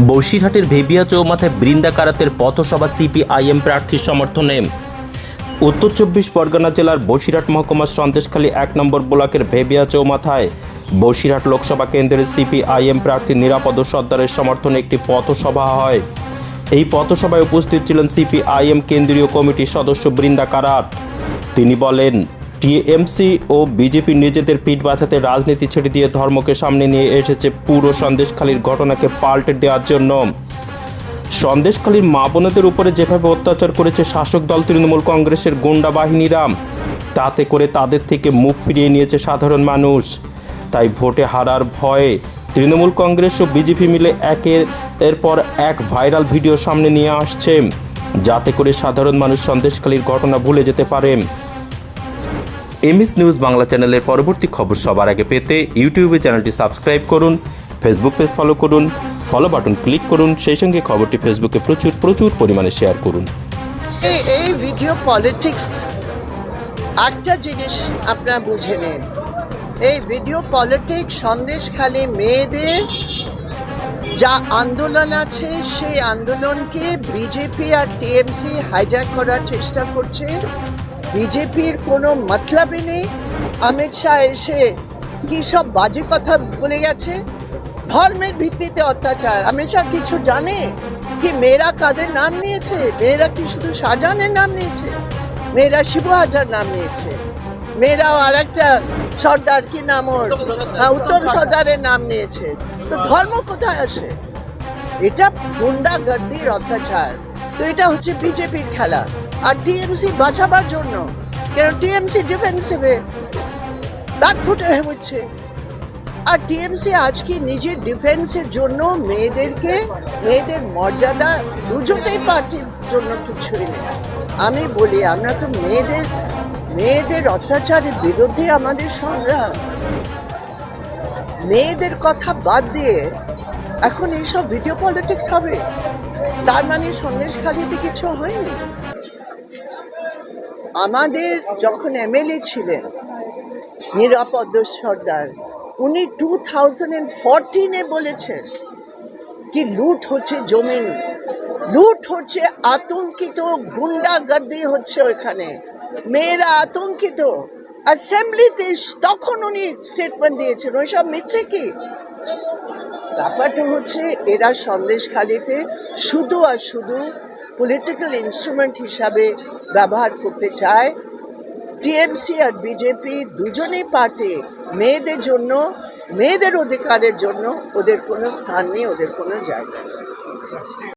বসিরহাটের ভেবিয়া চৌমাথায় বৃন্দা কারাতের পথসভা সিপিআইএম প্রার্থীর সমর্থনে উত্তর চব্বিশ পরগনা জেলার বসিরহাট মহকুমার সন্দেশখালী এক নম্বর ব্লকের ভেবিয়া চৌমাথায় বসিরহাট লোকসভা কেন্দ্রের সিপিআইএম প্রার্থী নিরাপদ সর্দারের সমর্থনে একটি পথসভা হয়। এই পথসভায় উপস্থিত ছিলেন সিপিআইএম কেন্দ্রীয় কমিটির সদস্য বৃন্দা কারাট তিনি বলেন টিএমসি ও বিজেপি নিজেদের পিঠ বাঁচাতে রাজনীতি ছেড়ে দিয়ে ধর্মকে সামনে নিয়ে এসেছে পুরো সন্দেশখালীর ঘটনাকে পাল্টে দেওয়ার জন্য। সন্দেশখালীর মা বোনদের উপরে যেভাবে অত্যাচার করেছে শাসক দল তৃণমূল কংগ্রেসের গুন্ডা বাহিনীরা, তাতে করে তাদের থেকে মুখ ফিরিয়ে নিয়েছে সাধারণ মানুষ। তাই ভোটে হারার ভয়ে তৃণমূল কংগ্রেস ও বিজেপি মিলে একের এরপর এক ভাইরাল ভিডিও সামনে নিয়ে আসছে। যাতে করে সাধারণ মানুষ সন্দেশখালীর ঘটনা ভুলে যেতে পারে। এমএস নিউজ বাংলা চ্যানেলের পরবর্তী খবর সবার আগে পেতে ইউটিউবে চ্যানেলটি সাবস্ক্রাইব করুন, ফেসবুক পেজ ফলো করুন ফলো বাটন ক্লিক করুন, সেই সঙ্গে খবরটি ফেসবুকে প্রচুর প্রচুর পরিমাণে শেয়ার করুন। এই এই ভিডিও পলিটিক্স একটা জিনিস আপনারা বুঝে নিন। এই ভিডিও পলিটিক্স সন্দেশখালী মেয়েদের যা আন্দোলন আছে, সেই আন্দোলনকে বিজেপি আর টিএমসি হাইজ্যাক করার চেষ্টা করছে। বিজেপির কোনো মতলবই নেই। অমিত শাহ এসে কি সব বাজে কথা বলে গেছে? ধর্মের ভিত্তিতে অত্যাচার। অমিত শাহ কিছু জানে? কি মেয়েরা কাদের নাম নিয়েছে? মেয়েরা কি শুধু শাহজাহানের নাম নিয়েছে? মেয়েরা শিবু হাজার নাম নিয়েছে। মেয়েরাও আর একটা সর্দার কি নাম ওর? হ্যাঁ, উত্তম সর্দারের নাম নিয়েছে। তো ধর্ম কোথায় আসে? এটা গুন্ডাগর্দির অত্যাচার। তো এটা হচ্ছে বিজেপির খেলা। আর টিএমসি বাঁচাবার জন্য, কেন টিএমসি ডিফেন্সিভে দাঁত ফুটে হচ্ছে। আর টিএমসি আজকে নিজের ডিফেন্সের জন্য মেয়েদেরকে, মেয়েদের মর্যাদা দুজোতেই পার্টির জন্য কিছুই নেই। আমি বলি, আমরা তো মেয়েদের মেয়েদের অত্যাচারের বিরুদ্ধে আমাদের সংগ্রাম। মেয়েদের কথা বাদ দিয়ে এখন এইসব ভিডিও পলিটিক্স হবে। তার মানে সন্দেশখালিতে কিছু হয়নি? আমাদের যখন এমএলএ ছিলেন, নিরাপদ সর্দার, উনি টু থাউজেন্ড অ্যান্ড ফোরটিনে বলেছেন কি লুট হচ্ছে জমিন, লুট হচ্ছে আতঙ্কিত, গুন্ডাগর্দি হচ্ছে ওইখানে, মেয়েরা আতঙ্কিত, অ্যাসেম্বলিতে তখন উনি স্টেটমেন্ট দিয়েছেন, ওইসব মিথ্যে কি? ব্যাপারটা হচ্ছে এরা সন্দেশখালিতে শুধু আর শুধু পলিটিক্যাল ইনস্ট্রুমেন্ট হিসাবে ব্যবহার করতে চায়। টিএমসি আর বিজেপি দুজনেই পার্টি মেয়েদের জন্য, মেয়েদের অধিকারের জন্য ওদের কোনো স্থান নেই, ওদের কোনো জায়গা নেই।